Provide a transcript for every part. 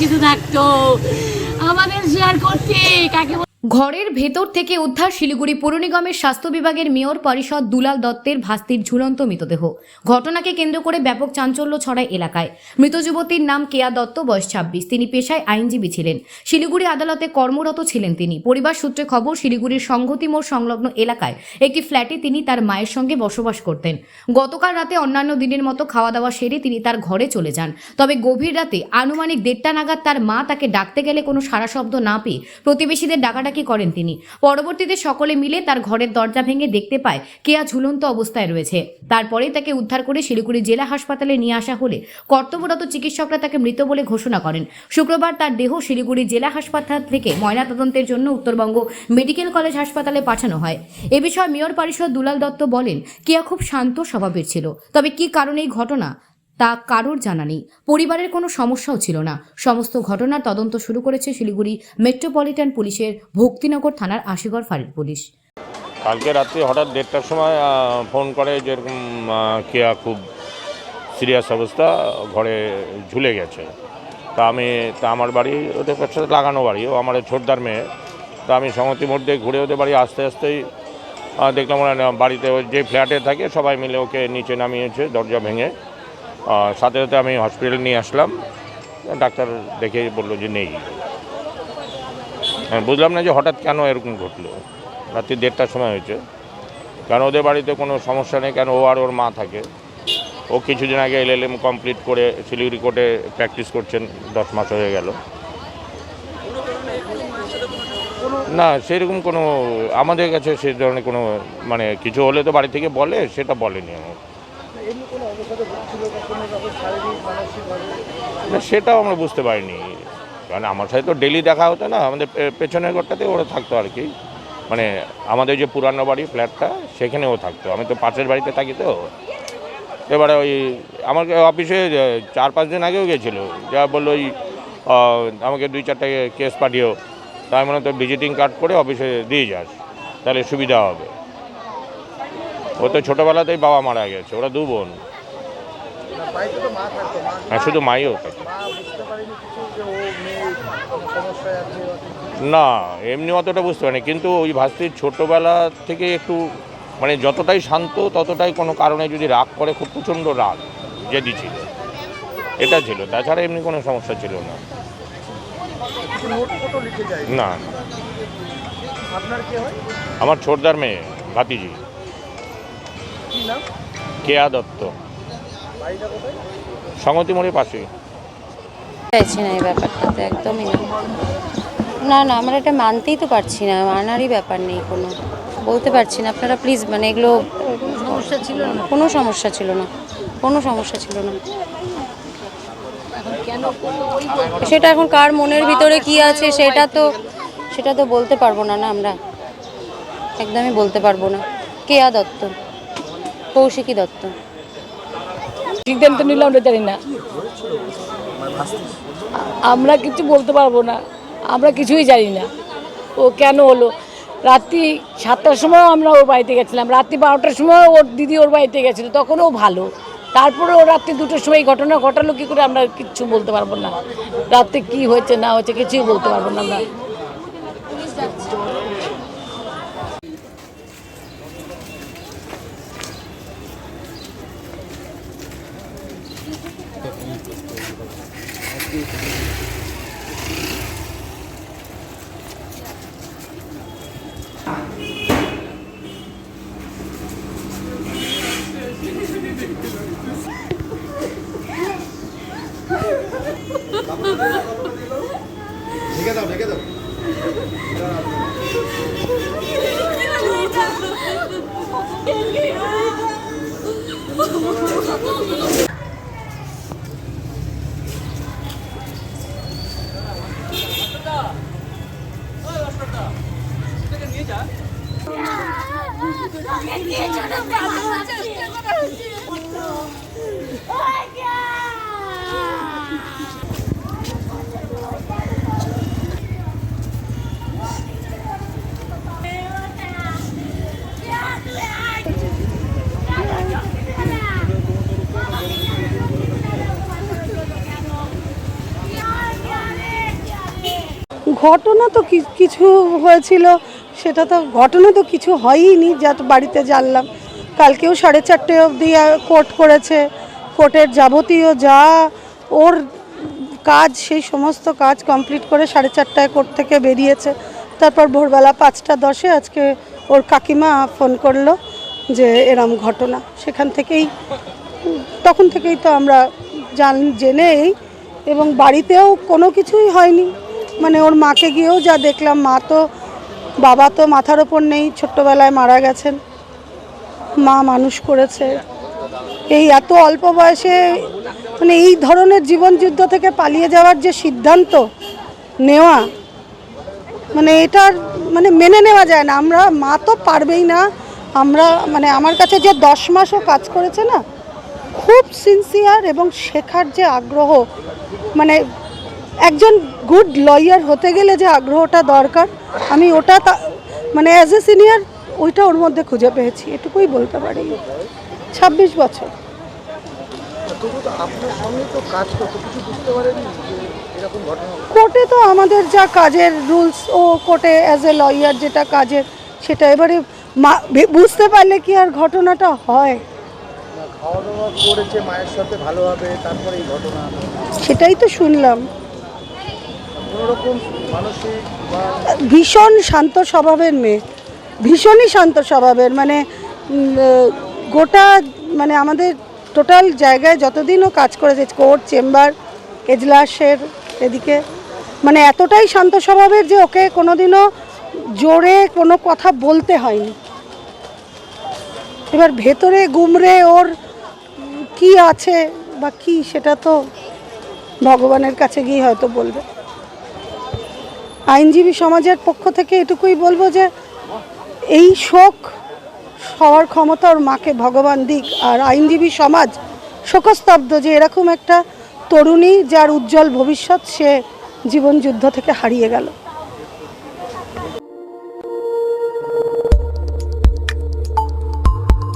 কিছু থাকতো। আমাদের শেয়ার করতে কাকে ঘরের ভেতর থেকে উদ্ধার শিলিগুড়ি পৌর নিগমের স্বাস্থ্য বিভাগের মেয়র পরিষদ দুলাল দত্তের ভাস্তির ঝুলন্ত মৃতদেহ। ঘটনাকে কেন্দ্র করে ব্যাপক চাঞ্চল্য ছড়ায় এলাকায়। মৃত যুবতীর নাম কেয়া দত্ত, বয়স ছাব্বিশ। তিনি পেশায় আইনজীবী ছিলেন। শিলিগুড়ি আদালতে কর্মরত ছিলেন তিনি। পরিবার সূত্রে খবর, শিলিগুড়ির সংহতি মোড় সংলগ্ন এলাকায় একটি ফ্ল্যাটে তিনি তার মায়ের সঙ্গে বসবাস করতেন। গতকাল রাতে অন্যান্য দিনের মতো খাওয়া দাওয়া সেরে তিনি তার ঘরে চলে যান। তবে গভীর রাতে আনুমানিক দেড়টা নাগাদ তার মা তাকে ডাকতে গেলে কোনো সারা শব্দ না পেয়ে প্রতিবেশীদের ডাকাডাকি করেন তিনি? পরবর্তীতে সকলে মিলে তার ঘরের দরজা ভেঙে দেখতে পায় কেয়া ঝুলন্ত অবস্থায় রয়েছে। তারপরেই তাকে উদ্ধার করে শিলিগুড়ি জেলা হাসপাতালে নিয়ে আসা হলে কর্তব্যরত চিকিৎসকরা তাকে মৃত বলে ঘোষণা করেন। শুক্রবার তার দেহ শিলিগুড়ি জেলা হাসপাতাল থেকে ময়নাতদন্তের জন্য উত্তরবঙ্গ মেডিকেল কলেজ হাসপাতালে পাঠানো হয়। এ বিষয়ে মেয়র পরিষদ দুলাল দত্ত বলেন, কেয়া খুব শান্ত স্বভাবের ছিল। তবে কি কারণে এই ঘটনা? তা কারোর জানা নেই। পরিবারের কোনো সমস্যাও ছিল না। সমস্ত ঘটনার তদন্ত শুরু করেছে শিলিগুড়ি মেট্রোপলিটন পুলিশের ভক্তিনগর থানার আশিগড় ফাঁড়ির পুলিশ। কালকে রাত্রি হঠাৎ দেড়টার সময় ফোন করে যেরকম কেয়া খুব সিরিয়াস অবস্থা, ঘরে ঝুলে গেছে। তা আমি, তা আমার বাড়ি, ওদের সাথে লাগানো বাড়ি, ও আমার ছোটদার মেয়ে। তা আমি সংহতি মধ্যে ঘুরে ওদের বাড়ি আস্তে আস্তেই দেখলাম ওরা বাড়িতে যে ফ্ল্যাটে থাকে, সবাই মিলে ওকে নিচে নামিয়েছে, দরজা ভেঙে। সাথে সাথে আমি হসপিটাল নিয়ে আসলাম। ডাক্তার দেখে বলল যে নেই। বুঝলাম না যে হঠাৎ কেন এরকম ঘটলো। রাত্রি দেড়টার সময় হয়েছে। কারণ ওদের বাড়িতে কোনো সমস্যা নেই? কেন ও আর ওর মা থাকে? ও কিছুদিন আগে এল এলএলএম কমপ্লিট করে শিলিগুড়ি কোর্টে প্র্যাকটিস করছেন। দশ মাস হয়ে গেল। না, সেরকম কোনো, আমাদের কাছে সে ধরনের কোনো মানে কিছু হলে তো বাড়ি থেকে বলে, সেটা বলেনি আমার সেটাও আমরা বুঝতে পারিনি। কারণ আমার সাথে তো ডেলি দেখা হতো না, আমাদের পেছনের ঘরটাতে ওরা থাকতো আর কি। মানে আমাদের যে পুরানো বাড়ি, ফ্ল্যাটটা সেখানে ও থাকতো। আমি তো পাশের বাড়িতে থাকি তো। এবারে ওই আমার অফিসে চার পাঁচ দিন আগেও গেছিল। যা বলল ওই আমাকে দুই চারটে কেস পাঠিয়েও। তাই মানে তো ভিজিটিং কার্ড করে অফিসে দিয়ে যাস। তাহলে সুবিধা হবে। ও তো ছোটোবেলাতেই বাবা মারা গেছে ওরা দু বোন। হ্যাঁ শুধু মাইও। না এমনি অতটা বুঝতে পারিনি কিন্তু ওই ভাস্তির ছোটোবেলা থেকে একটু মানে যতটাই শান্ত ততটাই কোনো কারণে যদি রাগ করে খুব প্রচণ্ড রাগ জেদি ছিল। এটা ছিল তাছাড়া এমনি কোনো সমস্যা ছিল না। না আমার ছোটদার মেয়ে ভাতিজি। কি নাম? কেয়া দত্ত। সংগতি মোড়ের পাশে চাইছি না এই ব্যাপারটাতে একদমই না। না না আমরা এটা মানতেই তো পারছি না মানারই ব্যাপার নেই কোনো। বলতে পারছি না আপনারা প্লিজ মানে এগুলো সমস্যা ছিল না? কোনো সমস্যা ছিল না কোনো সমস্যা ছিল না। সেটা এখন কার মনের ভিতরে কি আছে সেটা তো সেটা তো বলতে পারব না না আমরা। একদমই বলতে পারব না। কেয়া দত্ত। কৌশিকী দত্ত। সিদ্ধান্ত নিলাম ওটা জানি না। আমরা কিছু বলতে পারব না, আমরা কিছুই জানি না। ও কেন হলো? রাত্রি সাতটার সময় আমরা ওর বাড়িতে গেছিলাম, রাত্রি বারোটার সময় ওর দিদি ওর বাড়িতে গেছিল ও ভালো। তারপরে ও রাত্রি দুটোর সময় ঘটনা ঘটালো, কী করে আমরা কিচ্ছু বলতে পারব না? রাত্রে কি হয়েছে, না হয়েছে, কিছুই বলতে পারব না আমরা। ঢেকে দাও ঢেকে দাও। Oh, ঘটনা তো কিছু হয়েছিল, সেটা তো ঘটনা তো কিছু হয়ইনি যা বাড়িতে জানলাম। কালকেও সাড়ে চারটে অবধি কোর্ট করেছে। কোর্টের যাবতীয় যা ওর কাজ, সেই সমস্ত কাজ কমপ্লিট করে সাড়ে চারটায় কোর্ট থেকে বেরিয়েছে। তারপর ভোরবেলা পাঁচটা দশে আজকে ওর কাকিমা ফোন করল যে, এরম ঘটনা। সেখান থেকেই, তখন থেকেই তো আমরা জান, জেনেই এবং বাড়িতেও কোনো কিছুই হয়নি। মানে ওর মাকে গিয়েও যা দেখলাম, মা তো, বাবা তো মাথার ওপর নেই, ছোট্টবেলায় মারা গেছেন। মা মানুষ করেছে। এই এত অল্প বয়সে মানে এই ধরনের জীবনযুদ্ধ থেকে পালিয়ে যাওয়ার যে সিদ্ধান্ত নেওয়া মানে এটার মানে মেনে নেওয়া যায় না। আমরা, মা তো পারবেই না। আমরা মানে আমার কাছে যে দশ মাসও কাজ করেছে না, খুব সিনসিয়ার এবং শেখার যে আগ্রহ মানে একজন গুড লয়ার হতে গেলে যে আগ্রহটা দরকার আমি ওটা মানে অ্যাজ এ সিনিয়র ওইটা ওর মধ্যে খুঁজে পেয়েছি এটুকুই বলতে পারি। ছাব্বিশ বছর? কোর্টে তো আমাদের যা কাজের রুলস ও কোর্টে অ্যাজ এ লয়ার যেটা কাজের সেটা এবারে বুঝতে পারলে কি আর ঘটনাটা হয়? সেটাই তো শুনলাম কোনো রকম মানসিক বা ভীষণ শান্ত স্বভাবের মেয়ে। ভীষণই শান্ত স্বভাবের। মানে গোটা মানে আমাদের টোটাল জায়গায় যতদিনও কাজ করেছে কোর্ট, চেম্বার, এজলাসের এদিকে মানে এতটাই শান্ত স্বভাবের যে ওকে কোনোদিনও জোরে কোনো কথা বলতে হয়নি। এবার ভেতরে গুমরে ওর কি আছে বা কি, সেটা তো ভগবানের কাছে গিয়ে হয়তো বলবে। আইনজীবী সমাজের পক্ষ থেকে এটুকুই বলব যে এই শোক হওয়ার ক্ষমতা ওর মাকে ভগবান দিক। আর আইনজীবী সমাজ শোকস্তব্ধ যে এরকম একটা তরুণী যার উজ্জ্বল ভবিষ্যৎ সে জীবন যুদ্ধ থেকে হারিয়ে গেল।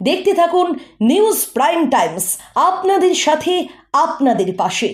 দেখতে থাকুন নিউজ প্রাইম টাইমস, আপনাদের সাথে, আপনাদের পাশে।